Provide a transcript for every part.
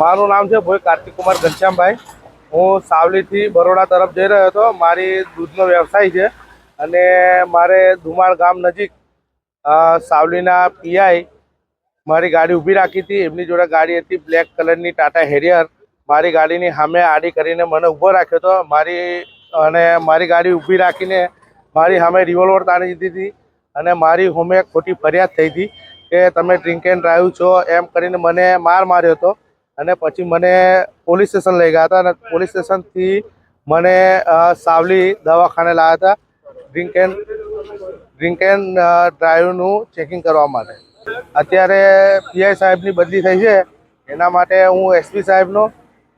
મારું નામ છે ભોઈ કાર્તિક કુમાર ઘનશ્યામભાઈ. હું સાવલીથી બરોડા તરફ જઈ રહ્યો હતો. મારી દૂધનો વ્યવસાય છે અને મારે ધુમાળ ગામ નજીક સાવલીના પીઆઈ મારી ગાડી ઊભી રાખી હતી. એમની જોડે ગાડી હતી બ્લેક કલરની ટાટા હેરિયર. મારી ગાડીની સામે આડી કરીને મને ઊભો રાખ્યો હતો. મારી, અને મારી ગાડી ઊભી રાખીને મારી સામે રિવોલ્વર તાણી દીધી હતી અને મારી હોમે ખોટી ફરિયાદ થઈ હતી કે તમે ડ્રિંક એન્ડ ડ્રાઈવ છો એમ કરીને મને માર માર્યો હતો. અને પછી મને પોલીસ સ્ટેશન લઈ ગયા હતા અને પોલીસ સ્ટેશનથી મને સાવલી દવાખાને લાવ્યા હતા ડ્રિંક એન્ડ ડ્રિંક એન્ડ ડ્રાઈવનું ચેકિંગ કરવા માટે. અત્યારે પીઆઈ સાહેબની બદલી થઈ છે. એના માટે હું એસપી સાહેબનો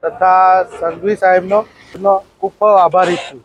તથા સંઘવી સાહેબનો ખૂબ આભારી છું.